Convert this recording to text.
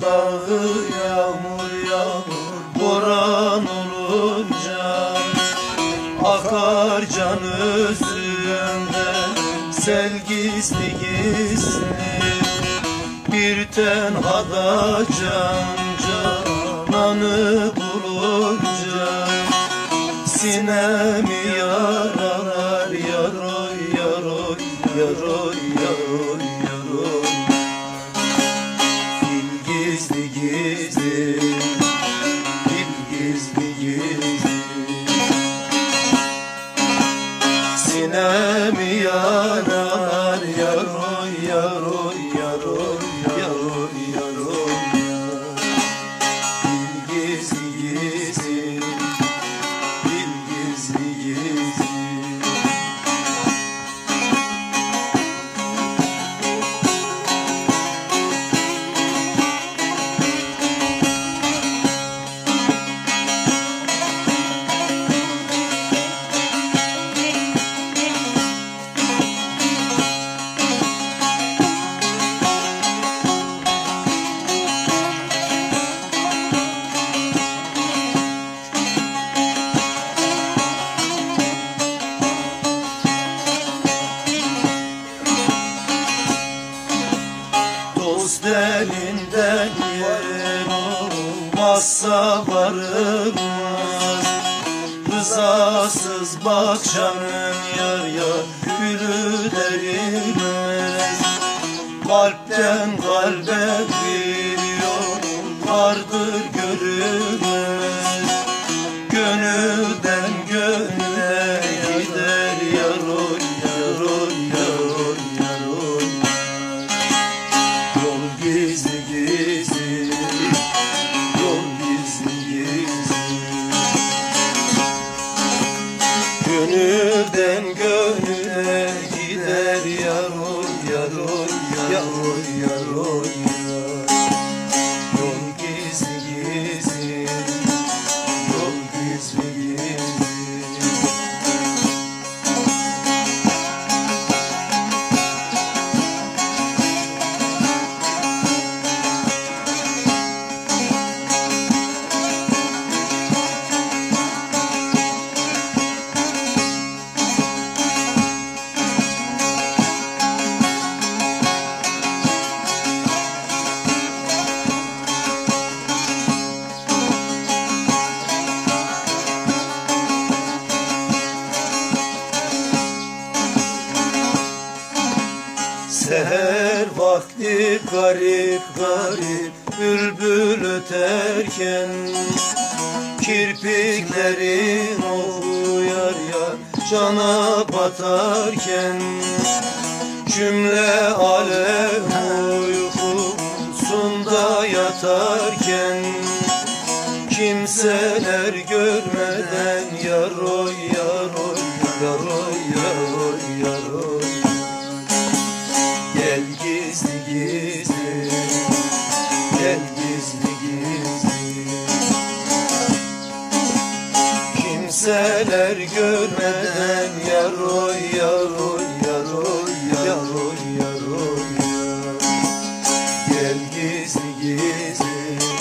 dağı yağmur yağmur boran olunca Akar can üstünde sel gizli gizli Bir tenhada can cananı bulunca. Sinemi yaralar yaroy yaroy yaroy yaroy yaroy. Sinemi yarar elinden yer olmazsa varılmaz. Rızasız bahçanın yar yar gülü derilmez. Kalpten kalbe yaroy yaroy yaroy yaroy Seher vakti garip garip bülbül öterken Kirpiklerin oku yar yar cana batarken Cümle alem uykusunda yatarken Kimseler görmeden yaroy yaroy yaroy gizli Gel gizli Kimseler görmeden yaroy yaroy yaroy yaroy yaroy. Gel gizli gizli